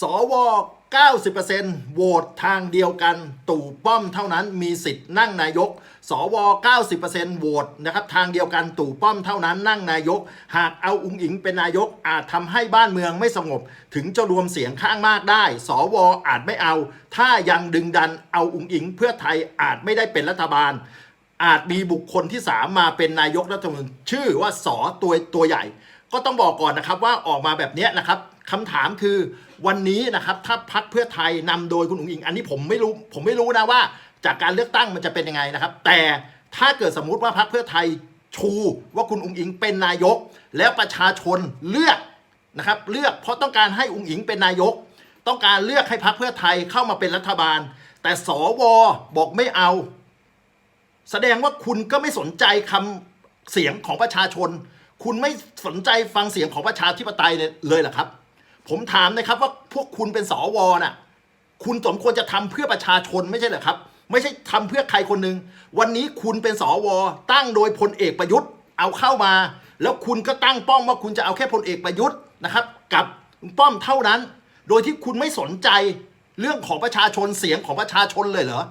สว 90%โหวตทางเดียวกัน ตู่ป้อมเท่านั้นมีสิทธิ์นั่งนายก สว 90%โหวตนะครับทางเดียวกันตู่ป้อมเท่านั้นนั่งนายก หากเอาอุงอิงเป็นนายกอาจทำให้บ้านเมืองไม่สงบ ถึงจะรวมเสียงข้างมากได้ สวอาจไม่เอา ถ้ายังดึงดันเอาอุงอิง เพื่อไทยอาจไม่ได้เป็นรัฐบาล อาจมีบุคคลที่สามมาเป็นนายกรัฐมนตรีชื่อว่าสอตัวตัวใหญ่ ก็ต้องบอกก่อนนะครับว่าออกมาแบบนี้นะครับ คำถามคือวันนี้นะครับถ้าพักเพื่อไทยนำโดยคุณอุ๋งอิง อันนี้ผมไม่รู้ผมไม่รู้นะว่า จากการเลือกตั้งมันจะเป็นยังไงนะครับ แต่ถ้าเกิดสมมุติว่าพักเพื่อไทยชูว่าคุณอุ๋งอิงเป็นนายก แล้วประชาชนเลือกนะครับเลือกเพราะต้องการให้อุ๋งอิงเป็นนายก ต้องการเลือกให้พักเพื่อไทยเข้ามาเป็นรัฐบาล แต่สวบอกไม่เอา แสดงว่าคุณก็ไม่สนใจคำเสียงของประชาชน คุณไม่สนใจฟังเสียงของประชาธิปไตยเลยเหรอครับ ผมถามนะครับว่าพวกคุณเป็นสวน่ะ คุณสมควรจะทำเพื่อประชาชนไม่ใช่เหรอครับ ไม่ใช่ทำเพื่อใครคนหนึ่งวันนี้คุณเป็นสวตั้งโดยพลเอกประยุทธ์เอาเข้ามา แล้วคุณก็ตั้งป้อมว่าคุณจะเอาแค่พลเอกประยุทธ์นะครับ กับป้อมเท่านั้น โดยที่คุณไม่สนใจเรื่องของประชาชนเสียงของประชาชนเลยเหรอ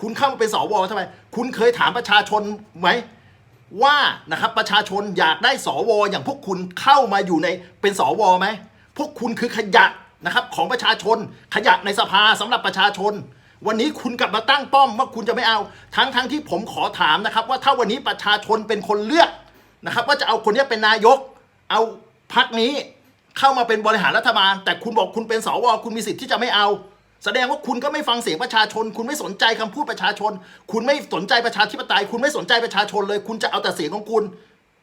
คุณเข้ามาเป็นสวทำไมคุณเคยถามประชาชนไหมว่านะครับประชาชนอยากได้สวอย่างพวกคุณเข้ามาอยู่ในเป็นสวไหม พวกคุณคือขยะนะครับของประชาชนขยะในสภาสำหรับประชาชน วันนี้คุณกลับมาตั้งป้อมว่าคุณจะไม่เอา ทั้งทั้งที่ผมขอถามนะครับ ว่าถ้าวันนี้ประชาชนเป็นคนเลือกนะครับว่าจะเอาคนนี้เป็นนายก เอาพักนี้เข้ามาเป็นบริหารรัฐบาล แต่คุณบอกคุณเป็นสวคุณมีสิทธิ์ที่จะไม่เอา แสดงว่าคุณก็ไม่ฟังเสียงประชาชน คุณไม่สนใจคำพูดประชาชน คุณไม่สนใจประชาธิปไตย คุณไม่สนใจประชาชนเลย คุณจะเอาแต่เสียงของคุณ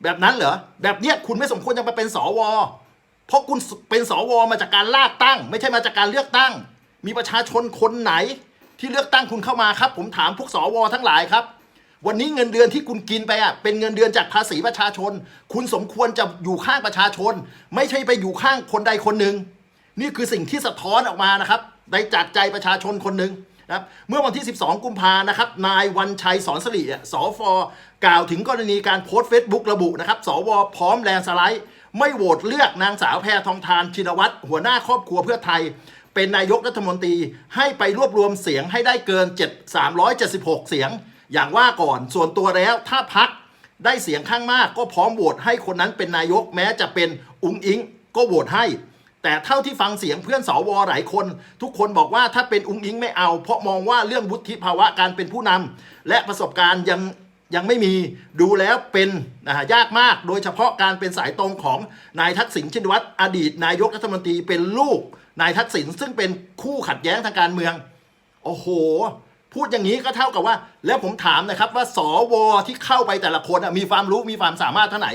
แบบนั้นเหรอแบบเนี้ยคุณไม่สมควรจะมาเป็นสว เพราะคุณเป็นสวมาจากการลากตั้ง ไม่ใช่มาจากการเลือกตั้ง มีประชาชนคนไหน ที่เลือกตั้งคุณเข้ามาครับ ผมถามพวกสวทั้งหลายครับ วันนี้เงินเดือนที่คุณกินไปอะเป็นเงินเดือนจากภาษีประชาชน คุณสมควรจะอยู่ข้างประชาชน ไม่ใช่ไปอยู่ข้างคนใดคนหนึ่งนี่คือสิ่งที่สะท้อนออกมานะครับในจากใจประชาชนคนหนึ่งนะครับเมื่อวันที่ 12 กุมภานะครับ นายวันชัยสอนสลีอะสฟกล่าวถึงกรณีการโพสต์เฟซบุ๊กระบุนะครับ สวพร้อมแลนสไลด์ ไม่โหวตเลือกนางสาวแพทองทานชินวัตรหัวหน้าครอบครัวเพื่อไทย เป็นนายกรัฐมนตรีให้ไปรวบรวมเสียงให้ได้เกิน 7 376 เสียง อย่างว่าก่อนส่วนตัวแล้วถ้าพักได้เสียงข้างมากก็พร้อมโหวตให้คนนั้นเป็นนายกแม้จะเป็นอุงอิงก็โหวตให้ แต่เท่าที่ฟังเสียงเพื่อนสวหลายคน ทุกคนบอกว่าถ้าเป็นอุงอิงไม่เอา เพราะมองว่าเรื่องวุฒิภาวะการเป็นผู้นำและประสบการณ์ยัง ยังไม่มีดูแล้วเป็นนะฮะยากมาก โดยเฉพาะการเป็นสายตรงของนายทักษิณชินวัตรอดีต นายกรัฐมนตรีเป็นลูก นายทักษิณซึ่งเป็นคู่ขัดแย้งทางการเมือง โอ้โห พูดอย่างนี้ก็เท่ากับว่า แล้วผมถามนะครับว่าสวที่เข้าไปแต่ละคนมีความรู้มีความสามารถเท่าไหน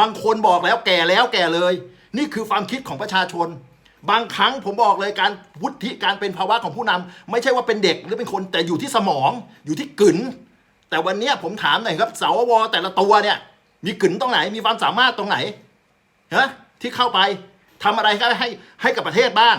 บางคนบอกแล้วแก่แล้วแก่เลย นี่คือความคิดของประชาชน บางครั้งผมบอกเลยการวุฒิการเป็นภาวะของผู้นำไม่ใช่ว่าเป็นเด็กหรือเป็นคนแต่อยู่ที่สมองอยู่ที่กึ๋น แต่วันนี้ผมถามหน่อยครับสวแต่ละตัวเนี่ย มีกึ๋นตรงไหนมีความสามารถตรงไหนฮะที่เข้าไปทำอะไรก็ให้ให้กับประเทศบ้าง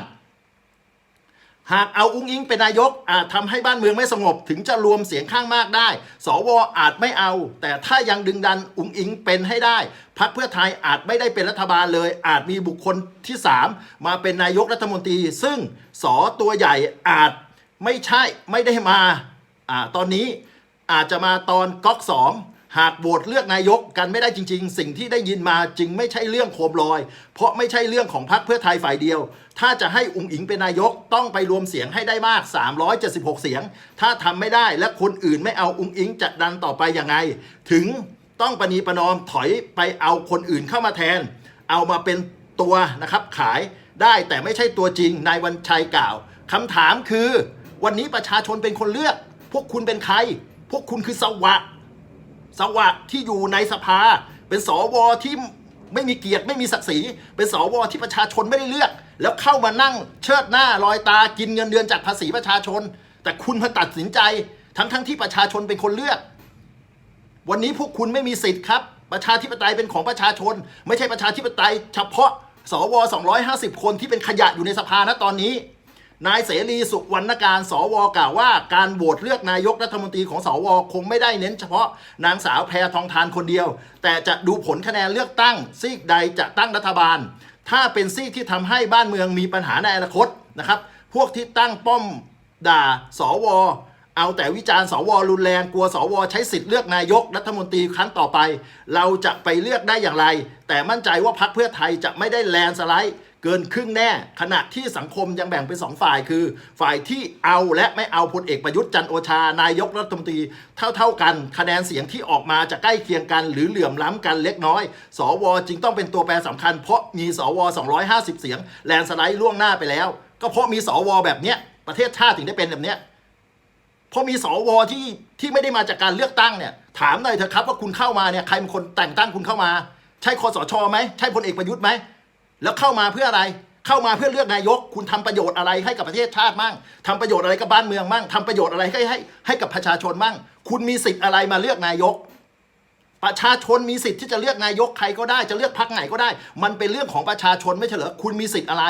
หากเอาอุ้งอิงเป็นนายกอาจทำให้บ้านเมืองไม่สงบ ถึงจะรวมเสียงข้างมากได้ สวอาจไม่เอา แต่ถ้ายังดึงดันอุ้งอิงเป็นให้ได้พรรคเพื่อไทยอาจไม่ได้เป็นรัฐบาลเลย อาจมีบุคคลที่ 3 มาเป็นนายกรัฐมนตรี ซึ่งสอตัวใหญ่อาจไม่ใช่ไม่ได้มาอ่าตอนนี้ อาจจะมาตอนก๊อกสองหากโหวตเลือกนายกกันไม่ได้จริง ๆ สิ่งที่ได้ยินมาจึงไม่ใช่เรื่องโคมลอย เพราะไม่ใช่เรื่องของพรรคเพื่อไทยฝ่ายเดียว ถ้าจะให้อุงอิงเป็นนายกต้องไปรวมเสียงให้ได้มาก 376 เสียง ถ้าทำไม่ได้และคนอื่นไม่เอาอุงอิงจะดันต่อไปยังไง ถึงต้องประนีประนอมถอยไปเอาคนอื่นเข้ามาแทน เอามาเป็นตัวนะครับขายได้แต่ไม่ใช่ตัวจริงนายวันชัยกล่าวคำถามคือ วันนี้ประชาชนเป็นคนเลือก พวกคุณเป็นใคร พวกคุณคือสวะ สวะที่อยู่ในสภา เป็นสวที่ไม่มีเกียรติไม่มีศักดิ์ศรี เป็นสวที่ประชาชนไม่ได้เลือก แล้วเข้ามานั่งเชิดหน้าลอยตากินเงินเดือนจากภาษีประชาชน แต่คุณมาตัดสินใจ ทั้งทั้งที่ประชาชนเป็นคนเลือก วันนี้พวกคุณไม่มีสิทธิ์ครับ ประชาธิปไตยเป็นของประชาชน ไม่ใช่ประชาธิปไตย เฉพาะสว 250 คนที่เป็นขยะอยู่ในสภาณตอนนี้ นายเสรีสุวรรณการสวกล่าวว่าการโหวตเลือกนายกรัฐมนตรีของสวคงไม่ได้เน้นเฉพาะนางสาวแพทองทานคนเดียว แต่จะดูผลคะแนนเลือกตั้ง ซีกใดจะตั้งรัฐบาล ถ้าเป็นซีกที่ทำให้บ้านเมืองมีปัญหาในอนาคตนะครับพวกที่ตั้งป้อมด่าสวเอาแต่วิจารณ์สวรุนแรงกลัวสวใช้สิทธิ์เลือกนายกรัฐมนตรีครั้งต่อไป เราจะไปเลือกได้อย่างไร แต่มั่นใจว่าพรรคเพื่อไทยจะไม่ได้แลนสไลด์ เกินครึ่งแน่ ขณะที่สังคมยังแบ่งเป็นสองฝ่ายคือ ฝ่ายที่เอาและไม่เอาพลเอกประยุทธ์จันโอชา นายกรัฐมนตรีเท่าๆกัน คะแนนเสียงที่ออกมาจะใกล้เคียงกัน หรือเหลื่อมล้ำกันเล็กน้อย สวจึงต้องเป็นตัวแปรสำคัญ เพราะมีสว 250 เสียงแลนสไลด์ล่วงหน้าไปแล้ว ก็เพราะมีสวแบบเนี้ยประเทศชาติถึงได้เป็นแบบเนี้ยเพราะมีสวที่ที่ไม่ได้มาจากการเลือกตั้งเนี่ยถามหน่อยเถอะครับว่าคุณเข้ามาเนี่ยใครเป็นคนแต่งตั้งคุณเข้ามา ใช่คอสชไหมใช่พลเอกประยุทธ์ไหม แล้วเข้ามาเพื่ออะไร เข้ามาเพื่อเลือกนายก คุณทำประโยชน์อะไรให้กับประเทศชาติมั่งทำประโยชน์อะไรกับบ้านเมืองมั่งทำประโยชน์อะไรให้ให้ให้กับประชาชนมั่ง คุณมีสิทธิ์อะไรมาเลือกนายก ประชาชนมีสิทธิ์ที่จะเลือกนายกใครก็ได้ จะเลือกพรรคไหนก็ได้ มันเป็นเรื่องของประชาชนไม่ใช่เหรอ คุณมีสิทธิ์อะไร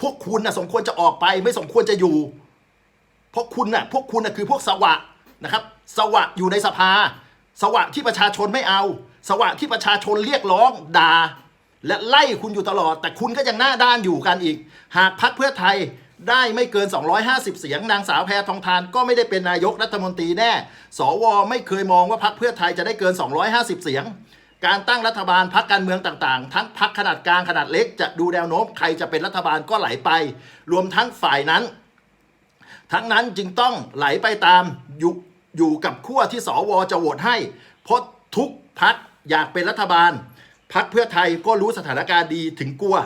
พวกคุณนะสมควรจะออกไป ไม่สมควรจะอยู่เพราะคุณน่ะ พวกคุณน่ะคือพวกสวะนะครับ สวะอยู่ในสภา สวะที่ประชาชนไม่เอา สวะที่ประชาชนเรียกร้องด่า และไล่คุณอยู่ตลอด แต่คุณก็ยังหน้าด้านอยู่กันอีก หากพักเพื่อไทยได้ไม่เกิน 250 เสียง นางสาวแพทองทานก็ไม่ได้เป็นนายกรัฐมนตรีแน่ สวไม่เคยมองว่าพักเพื่อไทยจะได้เกิน 250 เสียง การตั้งรัฐบาลพักการเมืองต่างๆ ทั้งพักขนาดกลางขนาดเล็ก จะดูแนวโน้มใครจะเป็นรัฐบาลก็ไหลไป รวมทั้งฝ่ายนั้น ทั้งนั้นจึงต้องไหลไปตามอยู่อยู่กับขั้วที่สวจะโหวตให้เพราะทุกพักอยากเป็นรัฐบาล พักเพื่อไทยก็รู้สถานการณ์ดีถึงกลัว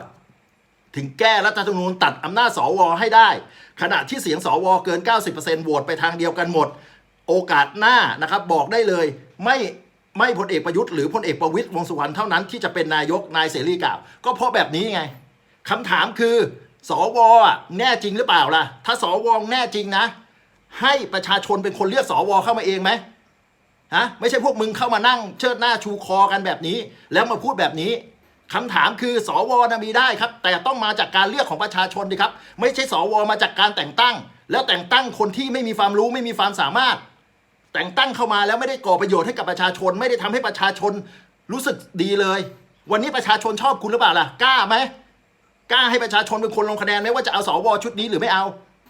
ถึงแก้รัฐธรรมนูญตัดอำนาจสวให้ได้ ขณะที่เสียงสวเกิน 90%โหวตไปทางเดียวกันหมด โอกาสหน้านะครับบอกได้เลยไม่ไม่พลเอกประยุทธ์หรือพลเอกประวิตยวงสุวรรณเท่านั้นที่จะเป็นนายกนายเสรีกล่าว ก็เพราะแบบนี้ไงคำถามคือ สวอแน่จริงหรือเปล่าล่ะ ถ้าสวแน่จริงนะ ให้ประชาชนเป็นคนเลือกสวเข้ามาเองไหม ฮะไม่ใช่พวกมึงเข้ามานั่งเชิดหน้าชูคอกันแบบนี้ แล้วมาพูดแบบนี้คำถามคือสวนะมีได้ครับ แต่ต้องมาจากการเลือกของประชาชนดิครับ ไม่ใช่สวมาจากการแต่งตั้ง แล้วแต่งตั้งคนที่ไม่มีความรู้ไม่มีความสามารถ แต่งตั้งเข้ามาแล้วไม่ได้ก่อประโยชน์ให้กับประชาชน ไม่ได้ทำให้ประชาชนรู้สึกดีเลย วันนี้ประชาชนชอบคุณหรือเปล่าล่ะกล้าไหมกล้าให้ประชาชนเป็นคนลงคะแนนไหมว่าจะเอาสวชุดนี้หรือไม่เอา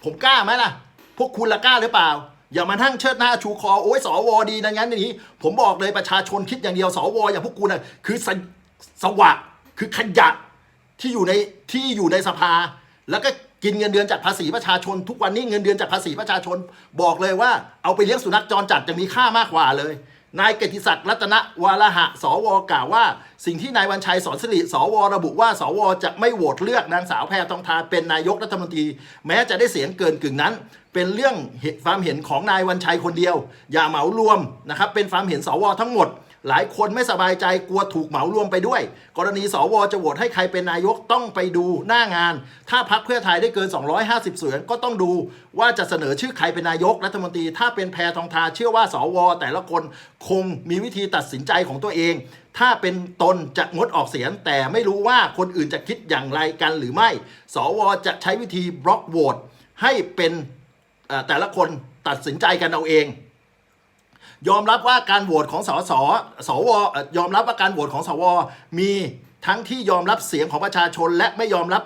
ผมกล้าไหมล่ะ พวกคุณละกล้าหรือเปล่า อย่ามาทั้งเชิดหน้าชูคอโอ้ยสวดีนะงั้นอย่างนี้ ผมบอกเลยประชาชนคิดอย่างเดียวสวอย่างพวกคุณน่ะคือสสวะคือขยะที่อยู่ในที่อยู่ในสภา แล้วก็กินเงินเดือนจากภาษีประชาชน ทุกวันนี้เงินเดือนจากภาษีประชาชน บอกเลยว่าเอาไปเลี้ยงสุนัขจรจัดจะมีค่ามากกว่าเลย นายเกติศักดิ์รัตนวาระหะ สวกล่าวว่า สิ่งที่นายวันชัยสอนสิริสวระบุว่า สวจะไม่โหวตเลือกนางสาวแพทองทานเป็นนายกรัฐมนตรี แม้จะได้เสียงเกินกึ่งนั้น เป็นเรื่องความเห็นของนายวันชัยคนเดียว อย่าเหมารวมนะครับเป็นความเห็นสวทั้งหมด หลายคนไม่สบายใจกลัวถูกเหมารวมไปด้วย กรณีสวจะโหวตให้ใครเป็นนายกต้องไปดูหน้างาน ถ้าพักเพื่อไทยได้เกิน 250 เสียงก็ต้องดูว่าจะเสนอชื่อใครเป็นนายกรัฐมนตรี ถ้าเป็นแพทองทาเชื่อว่าสว แต่ละคนคงมีวิธีตัดสินใจของตัวเอง ถ้าเป็นตนจะงดออกเสียง แต่ไม่รู้ว่าคนอื่นจะคิดอย่างไรกันหรือไม่ สวจะใช้วิธีบล็อกโหวตให้เป็นแต่ละคนตัดสินใจกันเอาเอง ยอมรับว่าการโหวตของสสสวยอมรับว่าการโหวตของสว มีทั้งที่ยอมรับเสียงของประชาชนและไม่ยอมรับ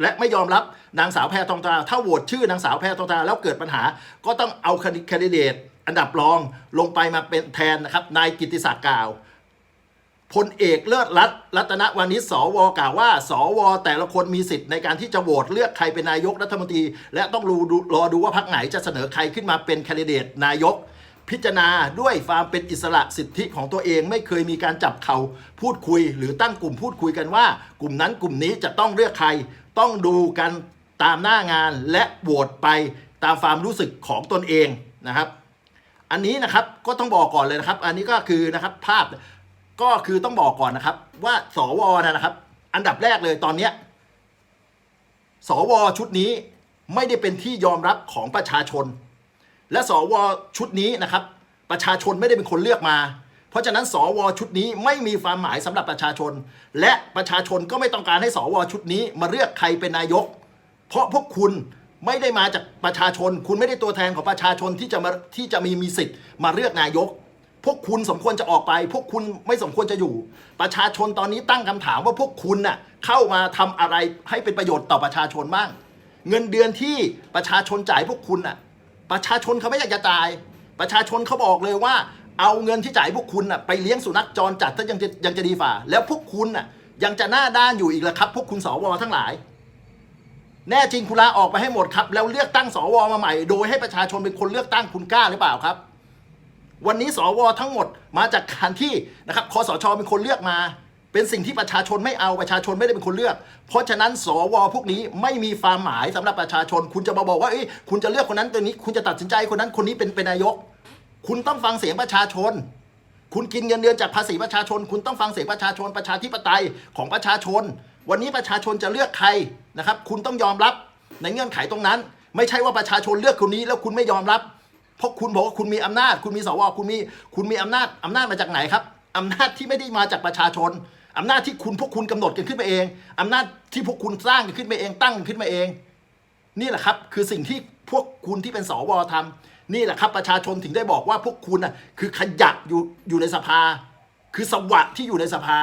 และไม่ยอมรับนางสาวแพทองทานถ้าโหวตชื่อนางสาวแพทองทานแล้วเกิดปัญหา ก็ต้องเอาคนดิเดตอันดับรองลงไปมาเป็นแทนนะครับนายกิติศักดิ์กล่าวพลเอกเลิศรัตรัตนวานิชสวกล่าวว่า สว แต่ละคนมีสิทธิ์ในการที่จะโหวตเลือกใครเป็นนายกรัฐมนตรี และต้องรอดูรอดูว่าพรรคไหนจะเสนอใครขึ้นมาเป็นแคนดิเดตนายก พิจารณาด้วยความเป็นอิสระสิทธิของตัวเอง ไม่เคยมีการจับเขาพูดคุย หรือตั้งกลุ่มพูดคุยกันว่า กลุ่มนั้นกลุ่มนี้จะต้องเลือกใคร ต้องดูกันตามหน้างานและโหวตไปตามความรู้สึกของตนเองนะครับ อันนี้นะครับก็ต้องบอกก่อนเลยนะครับ อันนี้ก็คือนะครับภาพก็คือต้องบอกก่อนนะครับ ว่าสวนะครับ อันดับแรกเลยตอนเนี้ยสวชุดนี้ไม่ได้เป็นที่ยอมรับของประชาชน และสวชุดนี้นะครับ ประชาชนไม่ได้เป็นคนเลือกมา เพราะฉะนั้นสวชุดนี้ไม่มีความหมายสำหรับประชาชน และประชาชนก็ไม่ต้องการให้สวชุดนี้มาเลือกใครเป็นนายก เพราะพวกคุณไม่ได้มาจากประชาชน คุณไม่ได้ตัวแทนของประชาชนที่จะมาที่จะมีมีสิทธิ์มาเลือกนายก พวกคุณสมควรจะออกไป พวกคุณไม่สมควรจะอยู่ ประชาชนตอนนี้ตั้งคำถามว่าพวกคุณน่ะเข้ามาทำอะไรให้เป็นประโยชน์ต่อประชาชนบ้าง เงินเดือนที่ประชาชนจ่ายพวกคุณน่ะ ประชาชนเขาไม่อยากจะจ่าย ประชาชนเขาบอกเลยว่า เอาเงินที่จ่ายพวกคุณน่ะไปเลี้ยงสุนัขจรจัดถ้ายังจะยังจะดีฝ่า แล้วพวกคุณน่ะยังจะหน้าด้านอยู่อีกเหรอครับ พวกคุณสวทั้งหลาย แน่จริงคุณลาออกไปให้หมดครับ แล้วเลือกตั้งสวมาใหม่ โดยให้ประชาชนเป็นคนเลือกตั้งคุณกล้าหรือเปล่าครับ วันนี้สวทั้งหมดมาจากการที่นะครับคอสชเป็นคนเลือกมา เป็นสิ่งที่ประชาชนไม่เอาประชาชนไม่ได้เป็นคนเลือก เพราะฉะนั้นสวพวกนี้ไม่มีความหมายสำหรับประชาชน คุณจะมาบอกว่าเอ้ยคุณจะเลือกคนนั้นตัวนี้ คุณจะตัดสินใจคนนั้นคนนี้เป็นเป็นนายก คุณต้องฟังเสียงประชาชน คุณกินเงินเดือนจากภาษีประชาชน คุณต้องฟังเสียงประชาชนประชาธิปไตยของประชาชน วันนี้ประชาชนจะเลือกใครนะครับ คุณต้องยอมรับในเงื่อนไขตรงนั้น ไม่ใช่ว่าประชาชนเลือกคนนี้แล้วคุณไม่ยอมรับ เพราะคุณบอกว่าคุณมีอำนาจ คุณมีสวคุณมีคุณมีอำนาจอำนาจมาจากไหนครับอำนาจที่ไม่ได้มาจากประชาชน อำนาจที่คุณพวกคุณกำหนดกันขึ้นมาเองอำนาจที่พวกคุณสร้างกันขึ้นมาเองตั้งขึ้นมาเอง นี่แหละครับ คือสิ่งที่พวกคุณที่เป็นสวทำนี่แหละครับ ประชาชนถึงได้บอกว่าพวกคุณน่ะคือขยะอยู่อยู่ในสภา คือสวัสดที่อยู่ในสภา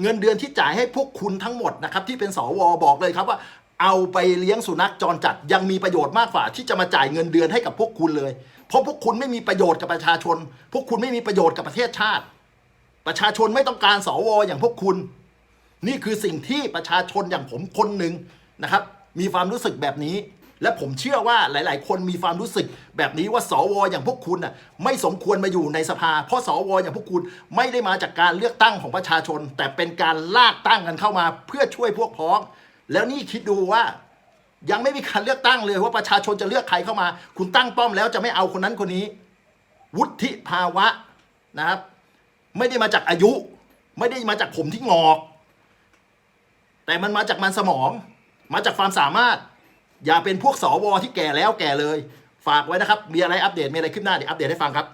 เงินเดือนที่จ่ายให้พวกคุณทั้งหมดนะครับที่เป็นสวบอกเลยครับว่า เอาไปเลี้ยงสุนัขจรจัดยังมีประโยชน์มากกว่า ที่จะมาจ่ายเงินเดือนให้กับพวกคุณเลย เพราะพวกคุณไม่มีประโยชน์กับประชาชน พวกคุณไม่มีประโยชน์กับประเทศชาติ ประชาชนไม่ต้องการสวอย่างพวกคุณ นี่คือสิ่งที่ประชาชนอย่างผมคนหนึ่งนะครับ มีความรู้สึกแบบนี้ และผมเชื่อว่าหลาย ๆ คนมีความรู้สึกแบบนี้ว่าสวอย่างพวกคุณน่ะไม่สมควรมาอยู่ในสภา เพราะสวอย่างพวกคุณไม่ได้มาจากการเลือกตั้งของประชาชน แต่เป็นการลากตั้งกันเข้ามาเพื่อช่วยพวกพ้อง แล้วนี่คิดดูว่ายังไม่มีการเลือกตั้งเลยว่าประชาชนจะเลือกใครเข้ามา คุณตั้งป้อมแล้วจะไม่เอาคนนั้นคนนี้ วุฒิภาวะนะครับ ไม่ได้มาจากอายุ ไม่ได้มาจากผมที่งอก แต่มันมาจากมันสมอง มาจากความสามารถ อย่าเป็นพวกสวที่แก่แล้วแก่เลย ฝากไว้นะครับ มีอะไรอัปเดตมีอะไรขึ้นหน้าเดี๋ยวอัปเดตให้ฟังครับ